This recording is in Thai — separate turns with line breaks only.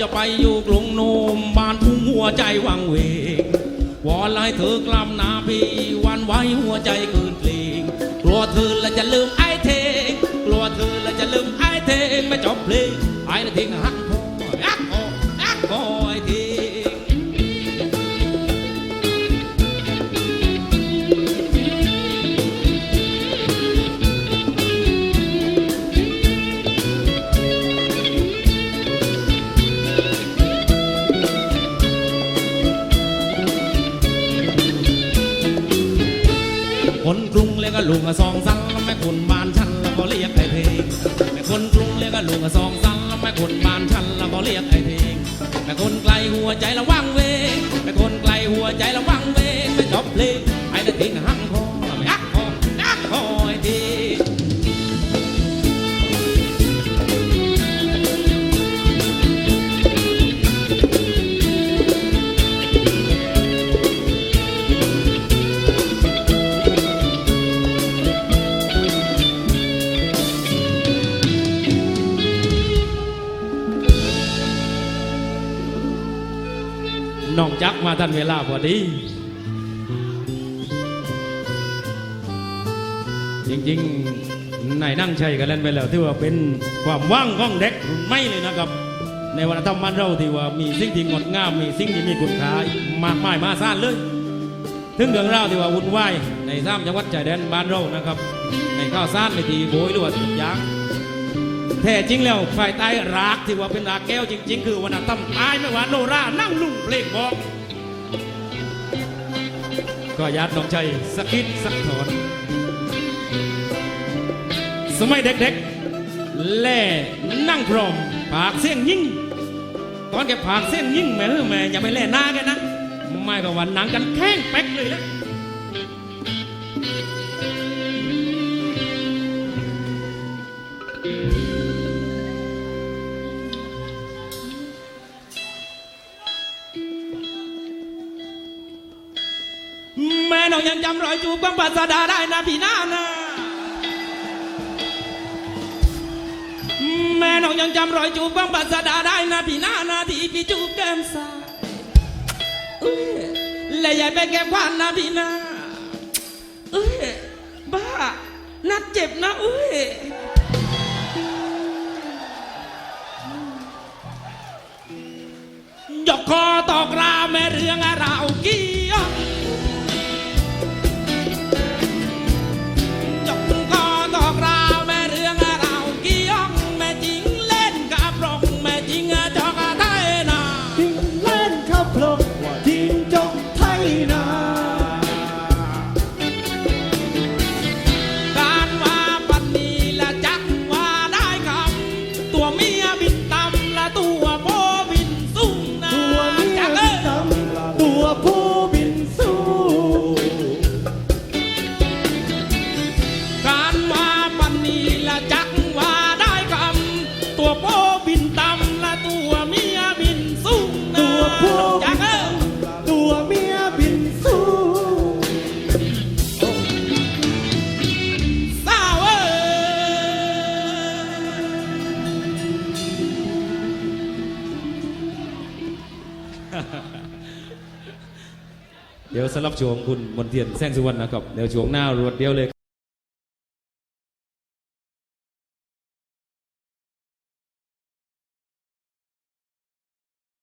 จะไปอยู่กรุงโนมบ้านพุ่งหัวใจวังเวงวอนไล่เธอกลับนาพีวันไว้หัวใจคืนเพลงกลัวเธอและจะลืมไอ้เทงกลัวเธอและจะลืมไอ้เทงไม่จบเพลงไอ้นาทิ้งหัก ลุงอะซองซันแล้วแม่คนบ้านฉันแล้วก็เรียกไอ้เพลงแม่คนกรุงเรียกก็ลุงอะซองซันแล้วแม่คนบ้านฉันแล้วก็เรียกไอ้เพลงแม่คนไกลหัวใจระวังเวง น้องจักมาทันเวลาพอดี จริงๆนายนั่งชัยกันเล่นไปแล้วที่ว่าเป็นความว่างของเด็กรุ่นใหม่เลยนะครับ ในวันธรรมบ้านเราที่ว่ามีสิ่งที่งดงามมีสิ่งที่มีคุณค่ามากมายมหาศาลเลยถึงเรื่องราวที่ว่าวุ่นวายในสามจังหวัดชายแดนบ้านเรานะครับ ในข้าวสารในทีโบยหรือว่าทุกอย่าง แท้จริงแล้วฝ่ายใต้รากที่ว่าเป็นรากแก้วจริง ๆ คือวันธรรมตายไม่ว่าโนรานั่งลุ่งเพลงบอกก็ญาติน้องชัยสักคิดสักถอน สมัยเด็กๆ แล่นั่งพร้อมปากเสียงยิ่ง ตอนแกปากเสียงยิ่งแม่แม่อย่าไปแล่หน้าแกนะ ไม่ก็วันหนังกันแข้งเป๊กเลยนะแน้องยังจำรอยจูบของปัสดาได้นะพี่นานะแม่น้องยังจำรอยจูบของปัสดาได้นะพี่นานาที่พี่จูบแก้มสายอุ๊ยและอย่าไปแก้มขวานนะพี่นาเอ้ยบ้านัดเจ็บนะเอ้ย เดี๋ยวสำหรับช่วงคุณมนเทียนแสงสุวรรณนะครับ เดี๋ยวช่วงหน้ารวดเดียวเลย